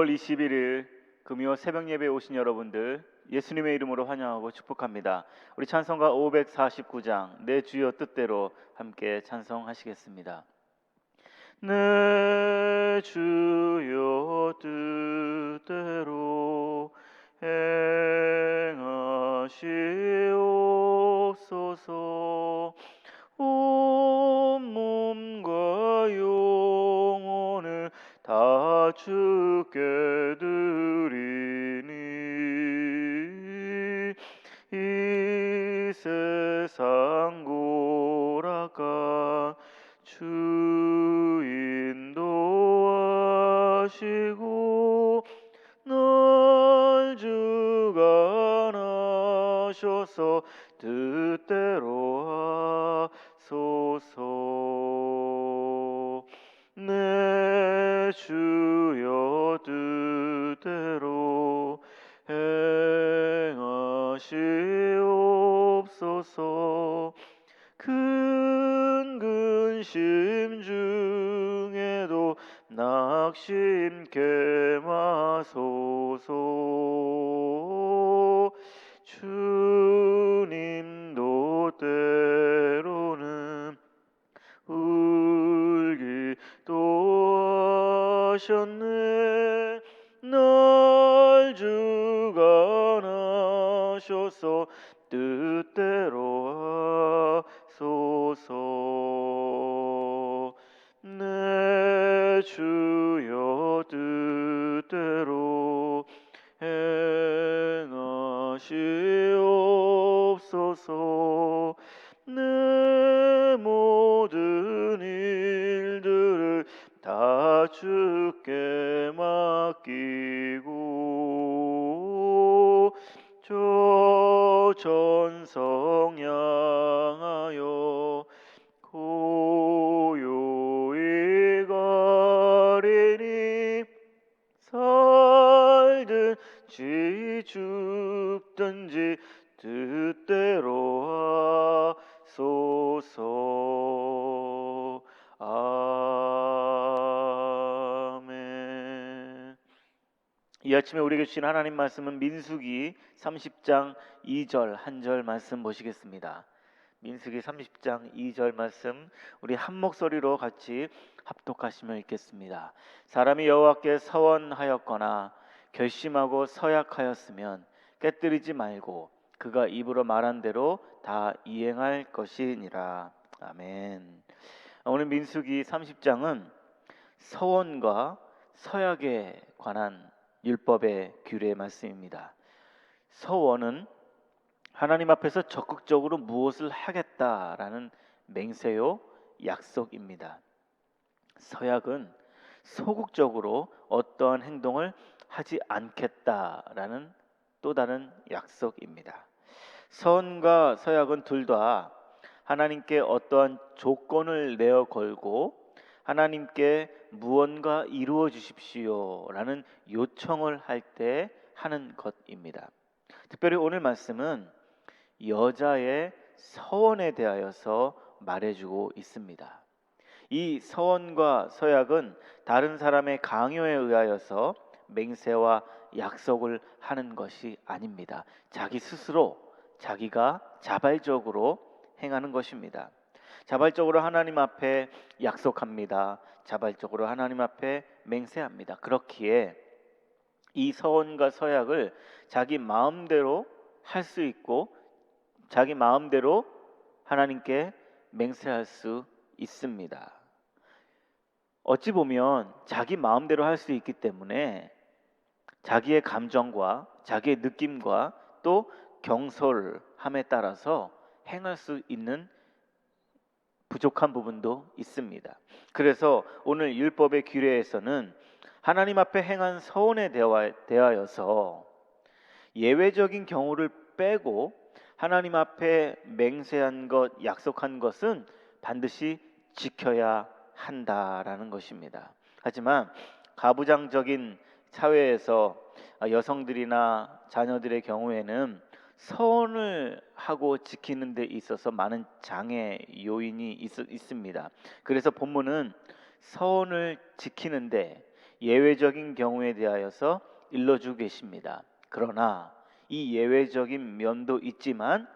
5월 21일 금요 새벽 예배에 오신 여러분들 예수님의 이름으로 환영하고 축복합니다. 우리 찬송가 549장 내 주여 뜻대로 함께 찬송하시겠습니다. 내 주여 뜻대로 행하시옵소서 온몸 다 주께 드리니 이 세상 고락가 주 인도하시고 근심 중에도 낙심케 마소서. 주님도 때로는 울기도 하셨네 향하여 이 아침에 우리에게 주신 하나님 말씀은 민수기 30장 2절 한 절 말씀 보시겠습니다. 민수기 30장 2절 말씀 우리 한 목소리로 같이 합독하시며 읽겠습니다. 사람이 여호와께 서원하였거나 결심하고 서약하였으면 깨뜨리지 말고 그가 입으로 말한 대로 다 이행할 것이니라. 아멘. 오늘 민수기 30장은 서원과 서약에 관한 율법의 규례의 말씀입니다. 서원은 하나님 앞에서 적극적으로 무엇을 하겠다라는 맹세요 약속입니다. 서약은 소극적으로 어떠한 행동을 하지 않겠다라는 또 다른 약속입니다. 서원과 서약은 둘 다 하나님께 어떠한 조건을 내어 걸고 하나님께 무언가 이루어 주십시오라는 요청을 할 때 하는 것입니다. 특별히 오늘 말씀은 여자의 서원에 대하여서 말해주고 있습니다. 이 서원과 서약은 다른 사람의 강요에 의하여서 맹세와 약속을 하는 것이 아닙니다. 자기 스스로 자기가 자발적으로 행하는 것입니다. 자발적으로 하나님 앞에 약속합니다. 자발적으로 하나님 앞에 맹세합니다. 그렇기에 이 서원과 서약을 자기 마음대로 할 수 있고 자기 마음대로 하나님께 맹세할 수 있습니다. 어찌 보면 자기 마음대로 할 수 있기 때문에 자기의 감정과 자기의 느낌과 또 경솔함에 따라서 행할 수 있는 부족한 부분도 있습니다. 그래서 오늘 율법의 규례에서는 하나님 앞에 행한 서원에 대하여서 예외적인 경우를 빼고 하나님 앞에 맹세한 것, 약속한 것은 반드시 지켜야 한다라는 것입니다. 하지만 가부장적인 사회에서 여성들이나 자녀들의 경우에는 서원을 하고 지키는 데 있어서 많은 장애 요인이 있, 있습니다. 그래서 본문은 서원을 지키는데 예외적인 경우에 대하여서 일러주고 계십니다. 그러나 이 예외적인 면도 있지만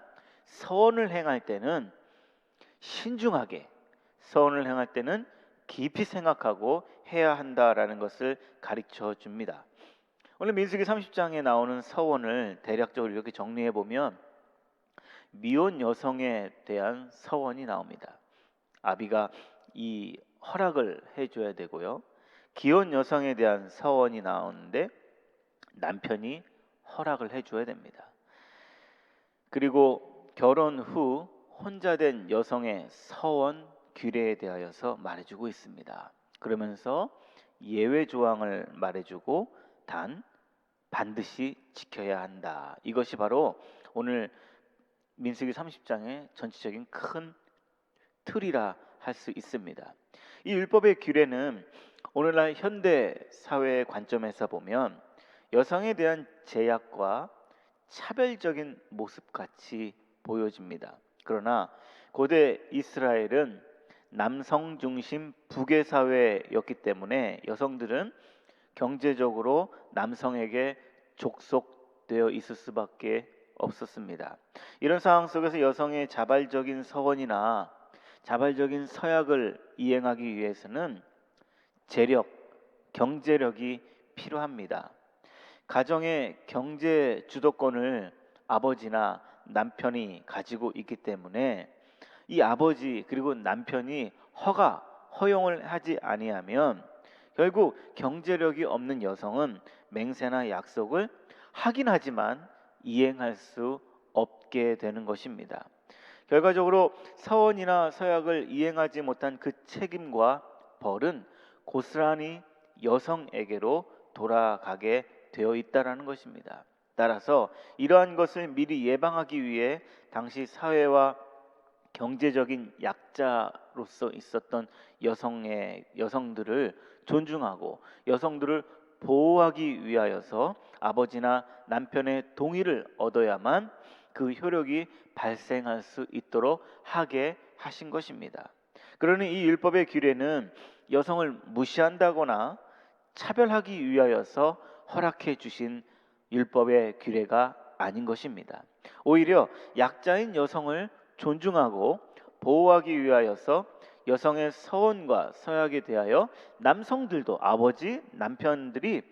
서원을 행할 때는 신중하게 서원을 행할 때는 깊이 생각하고 해야 한다라는 것을 가르쳐 줍니다. 오늘 민수기 30장에 나오는 서원을 대략적으로 이렇게 정리해 보면 미혼 여성에 대한 서원이 나옵니다. 아비가 이 허락을 해줘야 되고요. 기혼 여성에 대한 서원이 나오는데 남편이 허락을 해줘야 됩니다. 그리고 결혼 후 혼자 된 여성의 서원 규례에 대하여서 말해주고 있습니다. 그러면서 예외 조항을 말해주고 단 반드시 지켜야 한다. 이것이 바로 오늘 민수기 30장의 전체적인 큰 틀이라 할 수 있습니다. 이 율법의 규례는 오늘날 현대 사회의 관점에서 보면 여성에 대한 제약과 차별적인 모습 같이 보여집니다. 그러나 고대 이스라엘은 남성 중심 부계 사회였기 때문에 여성들은 경제적으로 남성에게 족속되어 있을 수밖에 없었습니다. 이런 상황 속에서 여성의 자발적인 서원이나 자발적인 서약을 이행하기 위해서는 재력, 경제력이 필요합니다. 가정의 경제 주도권을 아버지나 남편이 가지고 있기 때문에 이 아버지 그리고 남편이 허가 허용을 하지 아니하면 결국 경제력이 없는 여성은 맹세나 약속을 하긴 하지만 이행할 수 없게 되는 것입니다. 결과적으로 서원이나 서약을 이행하지 못한 그 책임과 벌은 고스란히 여성에게로 돌아가게 되어 있다라는 것입니다. 따라서 이러한 것을 미리 예방하기 위해 당시 사회와 경제적인 약자로서 있었던 여성의 여성들을 존중하고 여성들을 보호하기 위하여서 아버지나 남편의 동의를 얻어야만 그 효력이 발생할 수 있도록 하게 하신 것입니다. 그러니 이 율법의 규례는 여성을 무시한다거나 차별하기 위하여서 허락해 주신 율법의 규례가 아닌 것입니다. 오히려 약자인 여성을 존중하고 보호하기 위하여서 여성의 서원과 서약에 대하여 남성들도 아버지, 남편들이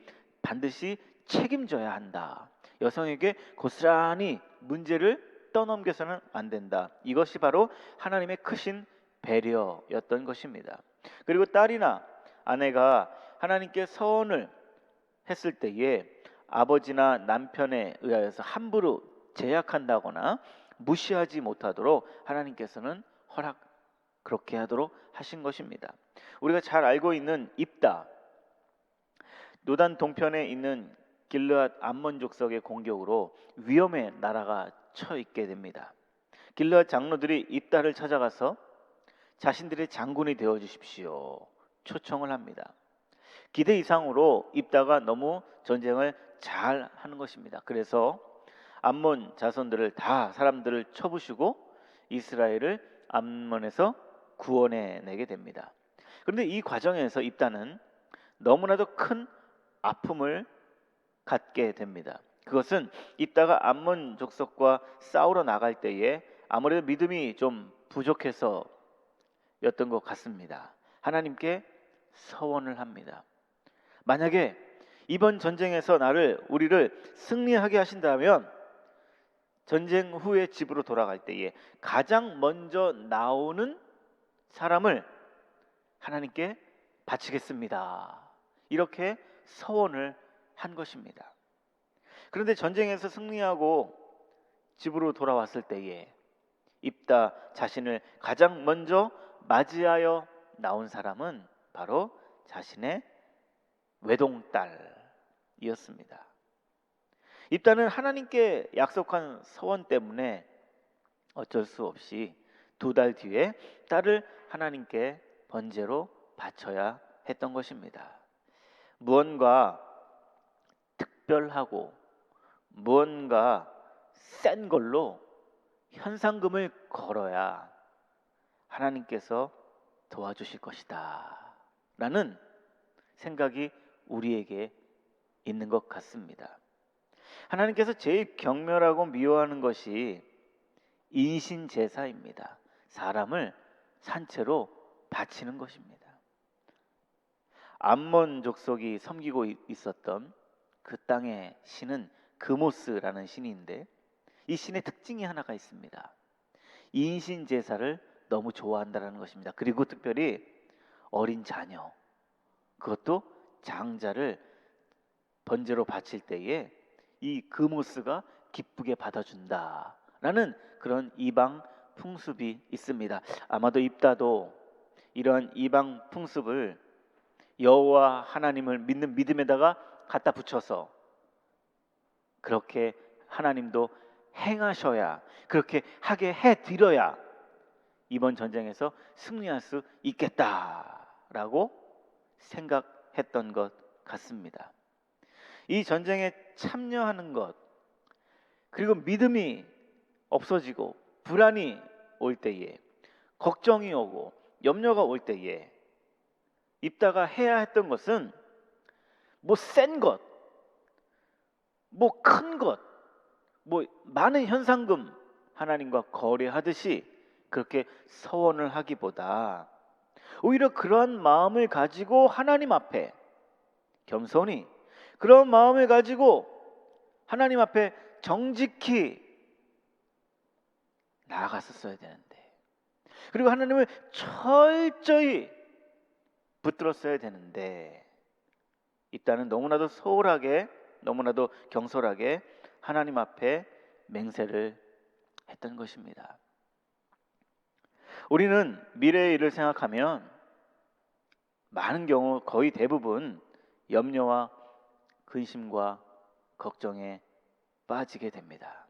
반드시 책임져야 한다. 여성에게 고스란히 문제를 떠넘겨서는 안 된다. 이것이 바로 하나님의 크신 배려였던 것입니다. 그리고 딸이나 아내가 하나님께 서원을 했을 때에 아버지나 남편에 의하여서 함부로 제약한다거나 무시하지 못하도록 하나님께서는 허락 그렇게 하도록 하신 것입니다. 우리가 잘 알고 있는 입다 노단 동편에 있는 길르앗 암몬 족속의 공격으로 위험의 나라가 처 있게 됩니다. 길르앗 장로들이 입다를 찾아가서 자신들의 장군이 되어 주십시오 초청을 합니다. 기대 이상으로 입다가 너무 전쟁을 잘 하는 것입니다. 그래서 암몬 자손들을 다 사람들을 쳐부시고 이스라엘을 암몬에서 구원해 내게 됩니다. 그런데 이 과정에서 입다는 너무나도 큰 아픔을 갖게 됩니다. 그것은 입다가 암몬 족속과 싸우러 나갈 때에 아무래도 믿음이 좀 부족해서였던 것 같습니다. 하나님께 서원을 합니다. 만약에 이번 전쟁에서 나를 우리를 승리하게 하신다면 전쟁 후에 집으로 돌아갈 때에 가장 먼저 나오는 사람을 하나님께 바치겠습니다. 이렇게 서원을 한 것입니다. 그런데 전쟁에서 승리하고 집으로 돌아왔을 때에 입다 자신을 가장 먼저 맞이하여 나온 사람은 바로 자신의 외동딸이었습니다. 입다는 하나님께 약속한 서원 때문에 어쩔 수 없이 두 달 뒤에 딸을 하나님께 번제로 바쳐야 했던 것입니다. 무언가 특별하고 무언가 센 걸로 현상금을 걸어야 하나님께서 도와주실 것이다. 라는 생각이 우리에게 있는 것 같습니다. 하나님께서 제일 경멸하고 미워하는 것이 인신 제사입니다. 사람을 산채로 바치는 것입니다. 암몬 족속이 섬기고 이- 있었던 그 땅의 신은 그모스라는 신인데 이 신의 특징이 하나가 있습니다. 인신 제사를 너무 좋아한다라는 것입니다. 그리고 특별히 어린 자녀 그것도 장자를 번제로 바칠 때에 이 그모스가 기쁘게 받아준다라는 그런 이방 풍습이 있습니다. 아마도 입다도 이러한 이방 풍습을 여호와 하나님을 믿는 믿음에다가 갖다 붙여서 그렇게 하나님도 행하셔야 그렇게 하게 해 드려야 이번 전쟁에서 승리할 수 있겠다라고 생각했던 것 같습니다. 이 전쟁에 참여하는 것 그리고 믿음이 없어지고 불안이 올 때에 걱정이 오고 염려가 올 때에 입다가 해야 했던 것은 뭐 센 것, 뭐 큰 것, 뭐 많은 현상금 하나님과 거래하듯이 그렇게 서원을 하기보다 오히려 그러한 마음을 가지고 하나님 앞에 겸손히 그런 마음을 가지고 하나님 앞에 정직히 나아갔었어야 되는데 그리고 하나님을 철저히 붙들었어야 되는데 입다는 너무나도 소홀하게 너무나도 경솔하게 하나님 앞에 맹세를 했던 것입니다. 우리는 미래의 일을 생각하면 많은 경우 거의 대부분 염려와 근심과 걱정에 빠지게 됩니다.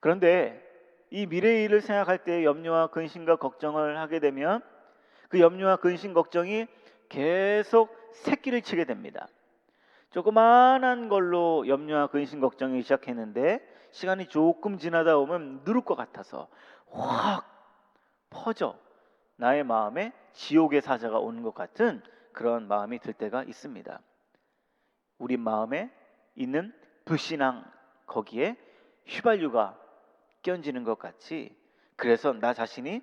그런데 이 미래의 일을 생각할 때 염려와 근심과 걱정을 하게 되면 그 염려와 근심 걱정이 계속 새끼를 치게 됩니다. 조그마한 걸로 염려와 근심 걱정이 시작했는데 시간이 조금 지나다 보면 누를 것 같아서 확 퍼져 나의 마음에 지옥의 사자가 오는 것 같은 그런 마음이 들 때가 있습니다. 우리 마음에 있는 불신앙 거기에 휘발유가 끼얹는 것 같이 그래서 나 자신이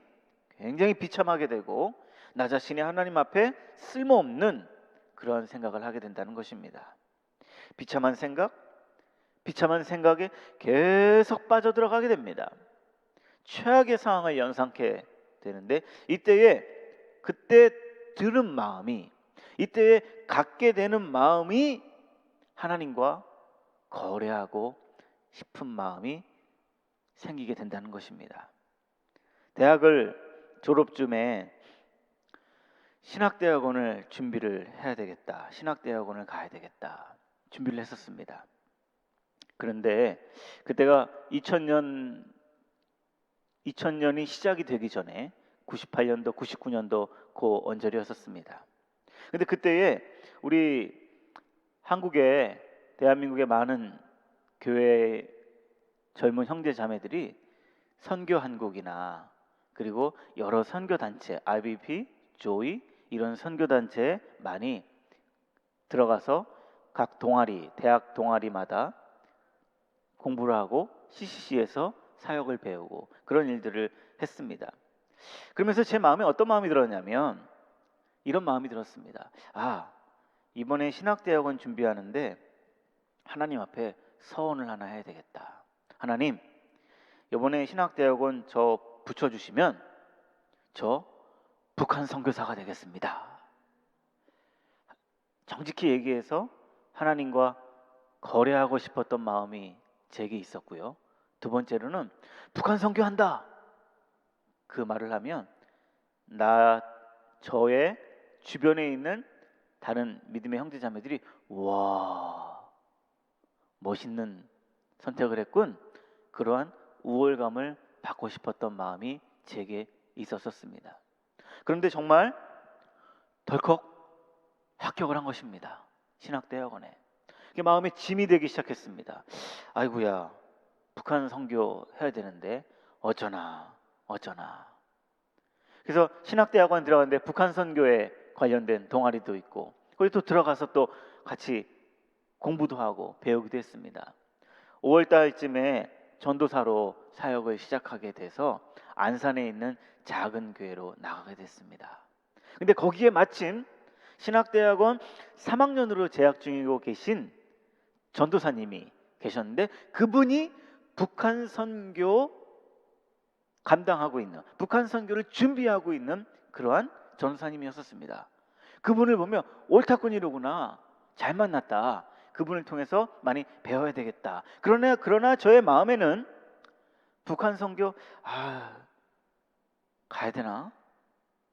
굉장히 비참하게 되고 나 자신이 하나님 앞에 쓸모없는 그런 생각을 하게 된다는 것입니다. 비참한 생각, 비참한 생각에 계속 빠져들어가게 됩니다. 최악의 상황을 연상케 되는데 이때에 그때 들은 마음이 이때에 갖게 되는 마음이 하나님과 거래하고 싶은 마음이 생기게 된다는 것입니다. 대학을 졸업쯤에 신학대학원을 준비를 해야 되겠다. 신학대학원을 가야 되겠다. 준비를 했었습니다. 그런데 그때가 2000년 2000년이 시작이 되기 전에 98년도, 99년도 그 언저리였었습니다. 근데 그때에 우리 한국의 대한민국의 많은 교회 젊은 형제 자매들이 선교 한국이나 그리고 여러 선교 단체 IBP, 조이 이런 선교 단체에 많이 들어가서 각 동아리, 대학 동아리마다 공부를 하고 CCC에서 사역을 배우고 그런 일들을 했습니다. 그러면서 제 마음에 어떤 마음이 들었냐면 이런 마음이 들었습니다. 아, 이번에 신학대학원 준비하는데 하나님 앞에 서원을 하나 해야 되겠다. 하나님, 이번에 신학대학원 저 붙여주시면 저 북한 선교사가 되겠습니다. 정직히 얘기해서 하나님과 거래하고 싶었던 마음이 제게 있었고요. 두 번째로는 북한 선교한다. 그 말을 하면 나 저의 주변에 있는 다른 믿음의 형제 자매들이 와 멋있는 선택을 했군. 그러한 우월감을 받고 싶었던 마음이 제게 있었었습니다. 그런데 정말 덜컥 합격을 한 것입니다. 신학대학원에. 그게 마음에 짐이 되기 시작했습니다. 아이고야, 북한 선교 해야 되는데 어쩌나 어쩌나. 그래서 신학대학원 들어갔는데 북한 선교에 관련된 동아리도 있고 거기 또 들어가서 또 같이 공부도 하고 배우기도 했습니다. 5월 달쯤에 전도사로 사역을 시작하게 돼서 안산에 있는 작은 교회로 나가게 됐습니다. 근데 거기에 마침 신학대학원 3학년으로 재학 중이고 계신 전도사님이 계셨는데 그분이 북한 선교 감당하고 있는 북한 선교를 준비하고 있는 그러한 전도사님이었었습니다. 그분을 보면 옳다꾼이로구나 잘 만났다. 그분을 통해서 많이 배워야 되겠다. 그러나 그러나 저의 마음에는 북한 선교 아 가야 되나?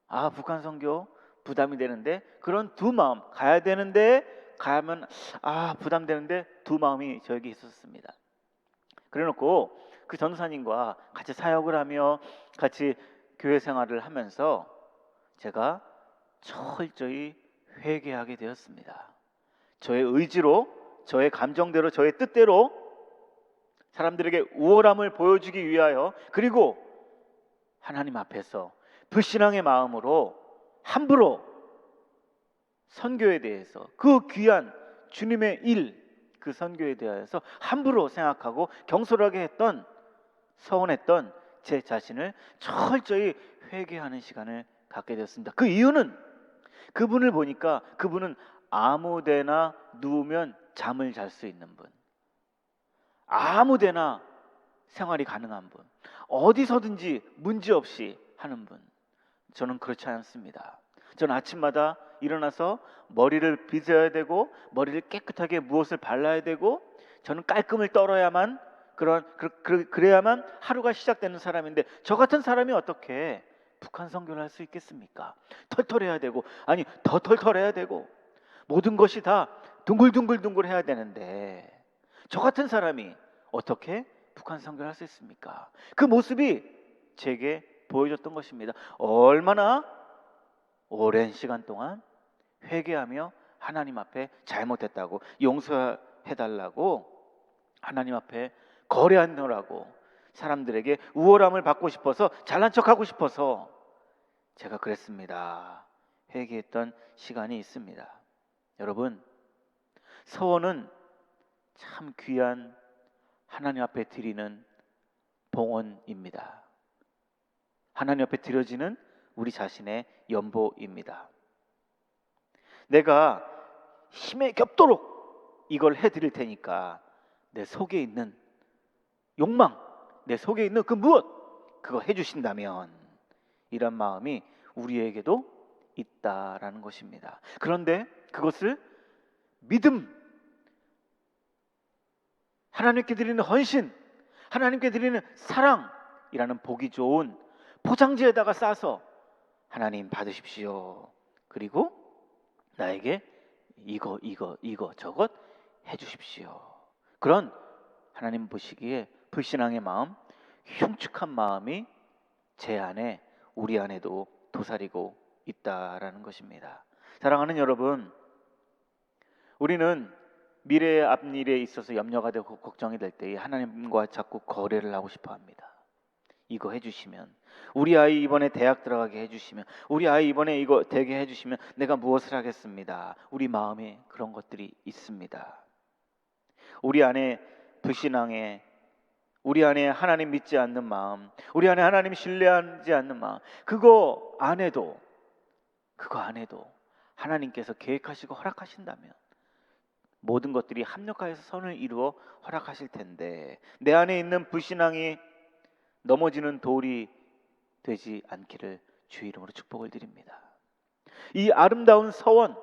아 북한 선교 부담이 되는데 그런 두 마음 가야 되는데 가면 아 부담되는데 두 마음이 저에게 있었습니다. 그래놓고 그 전도사님과 같이 사역을 하며 같이 교회 생활을 하면서 제가 철저히 회개하게 되었습니다. 저의 의지로, 저의 감정대로, 저의 뜻대로 사람들에게 우월함을 보여주기 위하여 그리고 하나님 앞에서 불신앙의 마음으로 함부로 선교에 대해서 그 귀한 주님의 일, 그 선교에 대하여서 함부로 생각하고 경솔하게 했던 서운했던 제 자신을 철저히 회개하는 시간을 갖게 되었습니다. 그 이유는 그분을 보니까 그분은 아무데나 누우면 잠을 잘 수 있는 분, 아무데나 생활이 가능한 분, 어디서든지 문제 없이 하는 분. 저는 그렇지 않습니다. 저는 아침마다 일어나서 머리를 빗어야 되고 머리를 깨끗하게 무엇을 발라야 되고 저는 깔끔을 떨어야만 그런 그, 그, 그래야만 하루가 시작되는 사람인데 저 같은 사람이 어떻게 북한 선교를 할 수 있겠습니까? 털털해야 되고 아니 더 털털해야 되고 모든 것이 다 둥글둥글둥글 해야 되는데 저 같은 사람이 어떻게 북한 선교를 할 수 있습니까? 그 모습이 제게 보여줬던 것입니다. 얼마나 오랜 시간 동안 회개하며 하나님 앞에 잘못했다고 용서해 달라고 하나님 앞에 거래하느라고 사람들에게 우월함을 받고 싶어서 잘난 척하고 싶어서 제가 그랬습니다. 회개했던 시간이 있습니다. 여러분, 서원은 참 귀한 하나님 앞에 드리는 봉헌입니다. 하나님 앞에 드려지는 우리 자신의 연보입니다. 내가 힘에 겹도록 이걸 해드릴 테니까 내 속에 있는 욕망, 내 속에 있는 그 무엇, 그거 해주신다면 이런 마음이 우리에게도 있다라는 것입니다. 그런데 그것을 믿음, 하나님께 드리는 헌신, 하나님께 드리는 사랑이라는 보기 좋은 포장지에다가 싸서 하나님 받으십시오. 그리고 나에게 이거 이거 이거 저것 해 주십시오. 그런 하나님 보시기에 불신앙의 마음, 흉측한 마음이 제 안에 우리 안에도 도사리고 있다라는 것입니다. 사랑하는 여러분, 우리는 미래의 앞일에 있어서 염려가 되고 걱정이 될 때에 하나님과 자꾸 거래를 하고 싶어 합니다. 이거 해주시면 우리 아이 이번에 대학 들어가게 해주시면 우리 아이 이번에 이거 되게 해주시면 내가 무엇을 하겠습니다. 우리 마음에 그런 것들이 있습니다. 우리 안에 불신앙에 우리 안에 하나님 믿지 않는 마음, 우리 안에 하나님 신뢰하지 않는 마음, 그거 안에도 그거 안에도 하나님께서 계획하시고 허락하신다면 모든 것들이 합력하여서 선을 이루어 허락하실 텐데 내 안에 있는 불신앙이 넘어지는 돌이 되지 않기를 주 이름으로 축복을 드립니다. 이 아름다운 서원,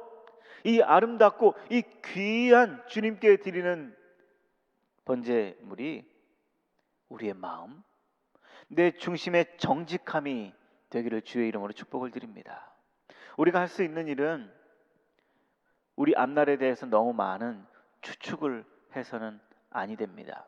이 아름답고 이 귀한 주님께 드리는 번제물이 우리의 마음, 내 중심의 정직함이 되기를 주의 이름으로 축복을 드립니다. 우리가 할 수 있는 일은 우리 앞날에 대해서 너무 많은 추측을 해서는 아니 됩니다.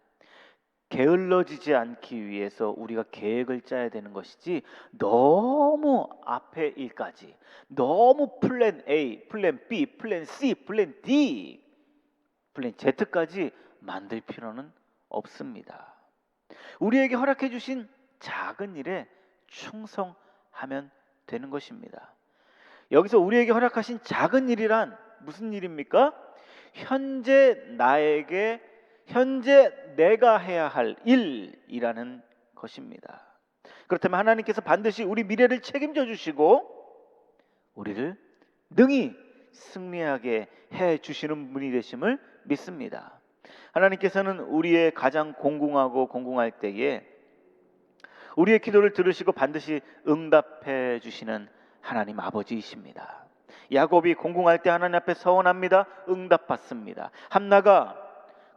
게을러지지 않기 위해서 우리가 계획을 짜야 되는 것이지 너무 앞에 일까지 너무 플랜 A, 플랜 B, 플랜 C, 플랜 D, 플랜 Z까지 만들 필요는 없습니다. 우리에게 허락해 주신 작은 일에 충성하면 되는 것입니다. 여기서 우리에게 허락하신 작은 일이란 무슨 일입니까? 현재 나에게 현재 내가 해야 할 일이라는 것입니다. 그렇다면 하나님께서 반드시 우리 미래를 책임져 주시고 우리를 능히 승리하게 해 주시는 분이 되심을 믿습니다. 하나님께서는 우리의 가장 공공하고 공공할 때에 우리의 기도를 들으시고 반드시 응답해 주시는 하나님 아버지이십니다. 야곱이 공공할 때 하나님 앞에 서원합니다. 응답받습니다. 함나가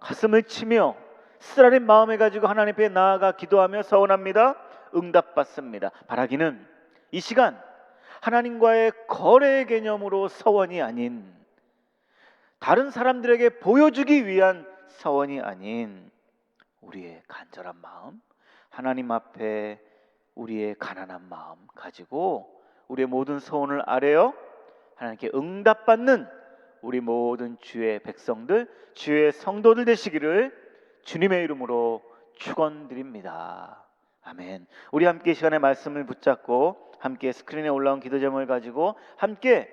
가슴을 치며 쓰라린 마음을 가지고 하나님 앞에 나아가 기도하며 서원합니다. 응답받습니다. 바라기는 이 시간 하나님과의 거래 개념으로 서원이 아닌 다른 사람들에게 보여주기 위한 서원이 아닌 우리의 간절한 마음, 하나님 앞에 우리의 가난한 마음 가지고 우리의 모든 소원을 아뢰어 하나님께 응답받는 우리 모든 주의 백성들, 주의 성도들 되시기를 주님의 이름으로 축원드립니다. 아멘. 우리 함께 이 시간의 말씀을 붙잡고 함께 스크린에 올라온 기도 제목을 가지고 함께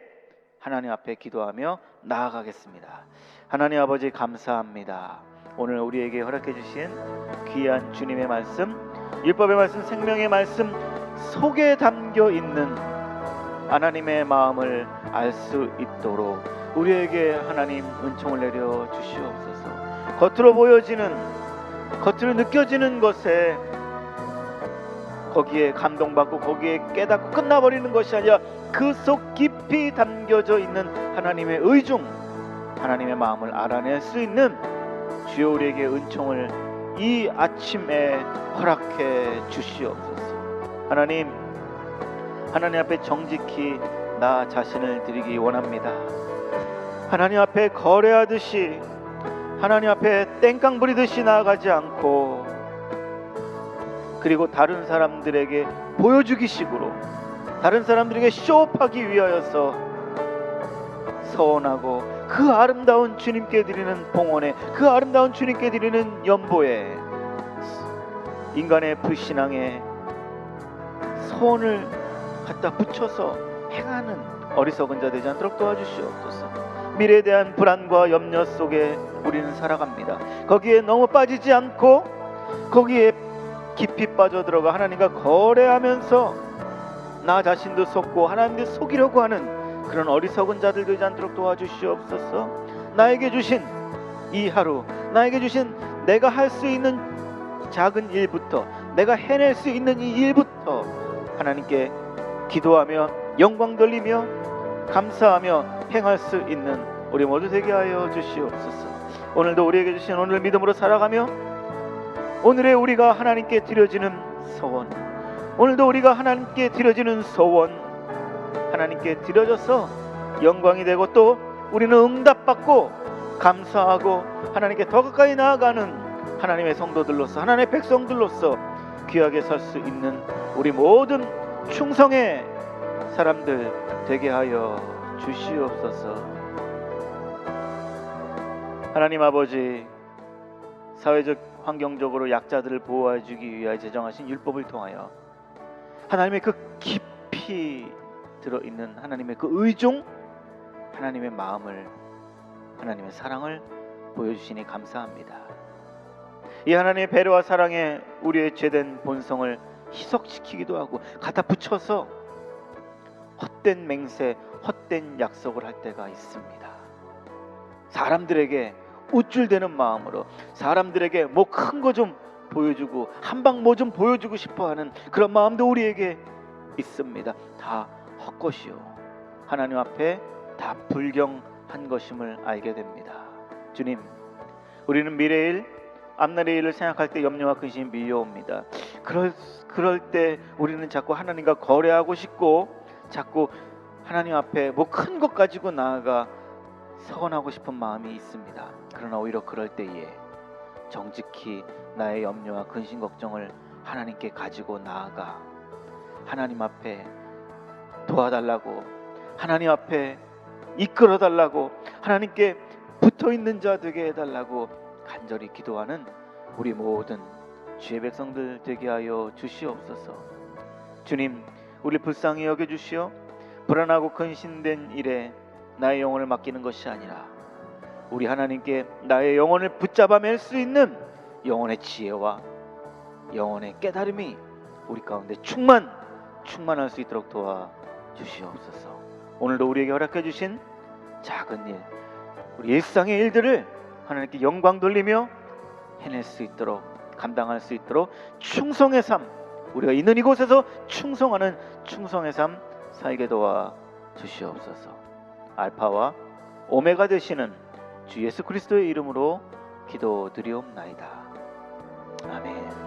하나님 앞에 기도하며 나아가겠습니다. 하나님 아버지 감사합니다. 오늘 우리에게 허락해 주신 귀한 주님의 말씀, 율법의 말씀, 생명의 말씀 속에 담겨 있는 하나님의 마음을 알 수 있도록 우리에게 하나님 은총을 내려 주시옵소서. 겉으로 보여지는 겉으로 느껴지는 것에 거기에 감동받고 거기에 깨닫고 끝나버리는 것이 아니라 그 속 깊이 담겨져 있는 하나님의 의중, 하나님의 마음을 알아낼 수 있는 주여 우리에게 은총을 이 아침에 허락해 주시옵소서. 하나님, 하나님 앞에 정직히 나 자신을 드리기 원합니다. 하나님 앞에 거래하듯이 하나님 앞에 땡깡 부리듯이 나아가지 않고 그리고 다른 사람들에게 보여주기 식으로 다른 사람들에게 쇼업하기 위하여서 서원하고 그 아름다운 주님께 드리는 봉헌에 그 아름다운 주님께 드리는 연보에 인간의 불신앙에 소원을 갖다 붙여서 행하는 어리석은 자 되지 않도록 도와주시옵소서. 미래에 대한 불안과 염려 속에 우리는 살아갑니다. 거기에 너무 빠지지 않고 거기에 깊이 빠져들어가 하나님과 거래하면서 나 자신도 속고 하나님도 속이려고 하는 그런 어리석은 자들 되지 않도록 도와주시옵소서. 나에게 주신 이 하루, 나에게 주신 내가 할 수 있는 작은 일부터 내가 해낼 수 있는 이 일부터 하나님께 기도하며 영광 돌리며 감사하며 행할 수 있는 우리 모두 되게 하여 주시옵소서. 오늘도 우리에게 주신 오늘 믿음으로 살아가며 오늘의 우리가 하나님께 드려지는 소원 오늘도 우리가 하나님께 드려지는 소원 하나님께 드려져서 영광이 되고 또 우리는 응답받고 감사하고 하나님께 더 가까이 나아가는 하나님의 성도들로서 하나님의 백성들로서 귀하게 설 수 있는 우리 모든 충성의 사람들 되게 하여 주시옵소서. 하나님 아버지 사회적 환경적으로 약자들을 보호해 주기 위하여 제정하신 율법을 통하여 하나님의 그 깊이 들어 있는 하나님의 그 의중 하나님의 마음을 하나님의 사랑을 보여주시니 감사합니다. 이 하나님의 배려와 사랑에 우리의 죄된 본성을 희석시키기도 하고 갖다 붙여서 헛된 맹세, 헛된 약속을 할 때가 있습니다. 사람들에게 우쭐대는 마음으로 사람들에게 뭐 큰 거 좀 보여주고 한 방 뭐 좀 보여주고 싶어하는 그런 마음도 우리에게 있습니다. 다 헛것이요. 하나님 앞에 다 불경한 것임을 알게 됩니다. 주님, 우리는 미래일 앞날의 일을 생각할 때 염려와 근심이 밀려옵니다. 그럴 그럴 때 우리는 자꾸 하나님과 거래하고 싶고 자꾸 하나님 앞에 뭐 큰 것 가지고 나아가 서원하고 싶은 마음이 있습니다. 그러나 오히려 그럴 때에 정직히 나의 염려와 근심 걱정을 하나님께 가지고 나아가 하나님 앞에 도와달라고 하나님 앞에 이끌어 달라고 하나님께 붙어 있는 자 되게 해달라고 간절히 기도하는 우리 모든 주의 백성들 되게 하여 주시옵소서. 주님, 우리 불쌍히 여겨 주시어 불안하고 근심된 일에 나의 영혼을 맡기는 것이 아니라 우리 하나님께 나의 영혼을 붙잡아 맬 수 있는 영혼의 지혜와 영혼의 깨달음이 우리 가운데 충만 충만할 수 있도록 도와 주시옵소서. 오늘도 우리에게 허락해 주신 작은 일, 우리 일상의 일들을 하나님께 영광 돌리며 해낼 수 있도록 감당할 수 있도록 충성의 삶 우리가 있는 이곳에서 충성하는 충성의 삶 살게 도와 주시옵소서. 알파와 오메가 되시는 주 예수 그리스도의 이름으로 기도드리옵나이다. 아멘.